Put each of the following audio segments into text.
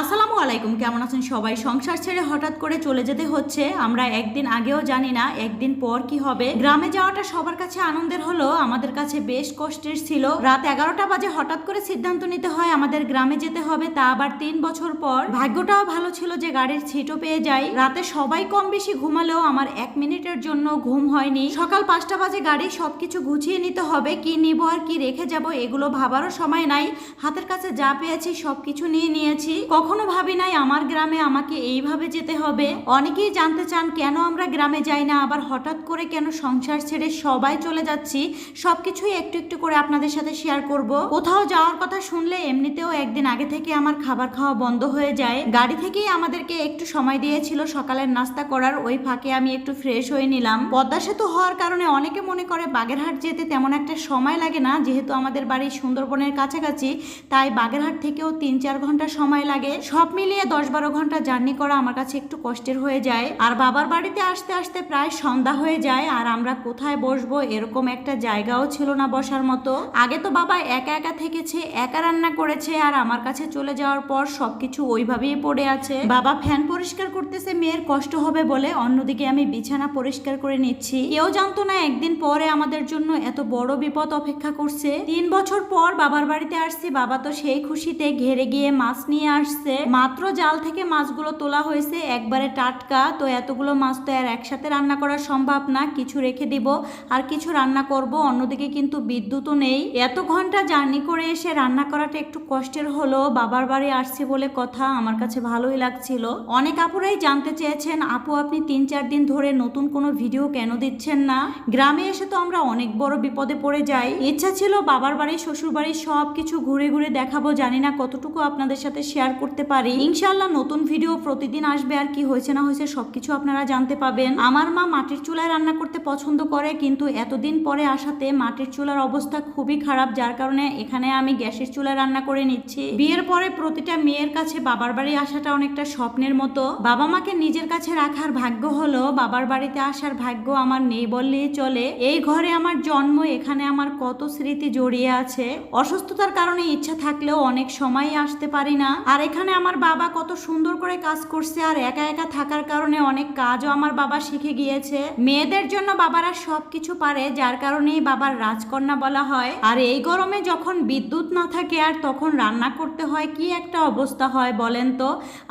আসসালামু আলাইকুম, কেমন আছেন সবাই? সংসার ছেড়ে হঠাৎ করে চলে যেতে হচ্ছে। আমরা একদিন আগেও জানি না একদিন পর কি হবে। গ্রামে যাওয়াটা সবার কাছে আনন্দের হলো, আমাদের কাছে বেশ কষ্টের ছিল। রাত এগারোটা বাজে হঠাৎ করে সিদ্ধান্ত নিতে হয় আমাদের গ্রামে যেতে হবে, তা আবার তিন বছর পর। ভাগ্যটাও ভালো ছিল যে গাড়ির ছিটও পেয়ে যাই। রাতে সবাই কম বেশি ঘুমালেও আমার এক মিনিটের জন্য ঘুম হয়নি। সকাল পাঁচটা বাজে গাড়ি সবকিছু গুছিয়ে নিতে হবে, কি নিব আর কি রেখে যাব এগুলো ভাবারও সময় নাই। হাতের কাছে যা পেয়েছি সবকিছু নিয়ে নিয়েছি। কখনো ভাবি নাই আমার গ্রামে আমাকে এইভাবে যেতে হবে। অনেকেই জানতে চান, কেন আমরা গ্রামে যাই না? আবার হঠাৎ করে কেন সংসার ছেড়ে সবাই চলে যাচ্ছি? সব কিছুই একটু একটু করে আপনাদের সাথে শেয়ার করব। কোথাও যাওয়ার কথা শুনলে এমনিতেও একদিন আগে থেকে আমার খাবার খাওয়া বন্ধ হয়ে যায়। গাড়ি থেকেই আমাদেরকে একটু সময় দিয়েছিল সকালের নাস্তা করার। ওই ফাঁকে আমি একটু ফ্রেশ হয়ে নিলাম। পদ্মা সেতু হওয়ার কারণে অনেকে মনে করে বাগেরহাট যেতে তেমন একটা সময় লাগে না। যেহেতু আমাদের বাড়ি সুন্দরবনের কাছাকাছি, তাই বাগেরহাট থেকেও তিন চার ঘণ্টা সময় লাগে। সব মিলিয়ে দশ বারো ঘণ্টা জার্নি করা আমার কাছে একটু কষ্টের হয়ে যায়। আর বাবার বাড়িতে আসতে আসতে প্রায় সন্ধ্যা হয়ে যায়, আর আমরা কোথায় বসবো এরকম একটা জায়গাও ছিল না বসার মতো। আগে তো বাবা একা একা থেকেছে, একা রান্না করেছে, আর আমার কাছে চলে যাওয়ার পর সবকিছু ওইভাবেই পড়ে আছে। বাবা ফ্যান পরিষ্কার করতেছে, মেয়ের কষ্ট হবে বলে অন্যদিকে আমি বিছানা পরিষ্কার করে নিচ্ছি। কেউ জানতো না একদিন পরে আমাদের জন্য এত বড় বিপদ অপেক্ষা করছে। তিন বছর পর বাবার বাড়িতে আসছি, বাবা তো সেই খুশিতে ঘেরে গিয়ে মাছ নিয়ে আসছে। মাত্র জাল থেকে মাছগুলো তোলা হয়েছে। একবারে টাটকা। তো এতগুলো মাছ তো আর একসাথে রান্না করা সম্ভব না। কিছু রেখে দিব। আর কিছু রান্না করব। অন্যদিকে কিন্তু বিদ্যুৎও নেই। এত ঘণ্টা জার্নি করে এসে রান্না করাটা একটু কষ্টের হলো। বাবার বাড়ি আসছি বলে কথা আমার কাছে ভালোই লাগছিল। অনেক আপুরাই জানতে চেয়েছেন, আপু, আপনি তিন চার দিন ধরে নতুন কোনো ভিডিও কেন দিচ্ছেন না? গ্রামে এসে তো আমরা অনেক বড় বিপদে পড়ে যাই। ইচ্ছা ছিল বাবার বাড়ি শ্বশুর বাড়ি সব কিছু ঘুরে ঘুরে দেখাবো। জানি না কতটুকু আপনাদের সাথে শেয়ার করতে পারি। ইনশাল্লাহ নতুন ভিডিও প্রতিদিন আসবে আর কি হয়েছে না হয়েছে সবকিছু আপনারা জানতে পাবেন। আমার মা মাটির চুলায় রান্না করতে পছন্দ করে, কিন্তু এতদিন পরে আসাতে মাটির চুলার অবস্থা খুবই খারাপ, যার কারণে এখানে আমি গ্যাসের চুলায় রান্না করে নিচ্ছি। বিয়ের পরে প্রতিটা মেয়ের কাছে বাবার বাড়ি আসাটা অনেকটা স্বপ্নের মতো। বাবা মাকে নিজের কাছে রাখার ভাগ্য হলো, বাবার বাড়িতে আসার ভাগ্য আমার নেই বললেই চলে। এই ঘরে আমার জন্ম, এখানে আমার কত স্মৃতি জড়িয়ে আছে। অসুস্থতার কারণে ইচ্ছা থাকলেও অনেক সময় আসতে পারি না। আর এখানে আমার বাবা কত সুন্দর করে কাজ করছে আর একা একা থাকার কারণে অনেক কাজও আমার বাবা শিখে গিয়েছে। মেয়েদের জন্য বাবারা সব কিছু পারে, যার কারণেই বাবার রাজকন্যা বলা হয়। আর এই গরমে যখন বিদ্যুৎ না থাকে আর তখন রান্না করতে হয়, কি একটা অবস্থা হয় বলেন তো?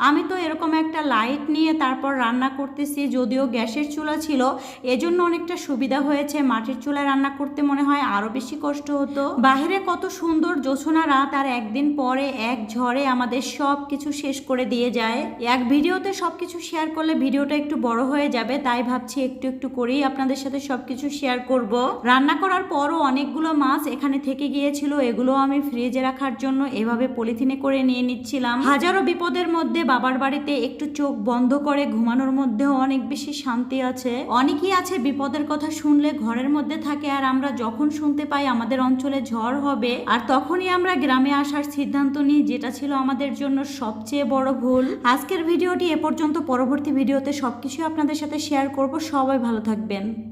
আমি তো এরকম একটা লাইট নিয়ে তারপর রান্না করতেছি, যদিও গ্যাসের চুলা ছিল, এজন্য অনেকটা সুবিধা হয়েছে। মাটির চুলায় রান্না করতে মনে হয় আরও বেশি কষ্ট হতো। বাহিরে কত সুন্দর জোছনা রাত, আর একদিন পরে এক ঝড়ে আমাদের সব কিছু শেষ করে দিয়ে যায়। এক ভিডিওতে সব কিছু শেয়ার করলে ভিডিওটা একটু বড় হয়ে যাবে, তাই ভাবছি একটু একটু করেই আপনাদের সাথে সব কিছু শেয়ার করব। রান্না করার পরও অনেকগুলো মাছ এখানে থেকে গিয়েছিল, এগুলো আমি ফ্রিজে রাখার জন্য এভাবে পলিথিনে করে নিয়ে নিচ্ছিলাম। হাজারো বিপদের মধ্যে বাবার বাড়িতে একটু চোখ বন্ধ করে ঘুমানোর মধ্যেও অনেক বেশি শান্তি আছে। অনেকেই আছে বিপদের কথা শুনলে ঘরের মধ্যে থাকে, আর আমরা যখন শুনতে পাই আমাদের অঞ্চলে ঝড় হবে, আর তখনই আমরা গ্রামে আসার সিদ্ধান্ত নিই, যেটা ছিল আমাদের জন্য সবচেয়ে বড় ভুল। আজকের ভিডিওটি এ পর্যন্ত। পরবর্তী ভিডিওতে সবকিছু আপনাদের সাথে শেয়ার করব। সবাই ভালো থাকবেন।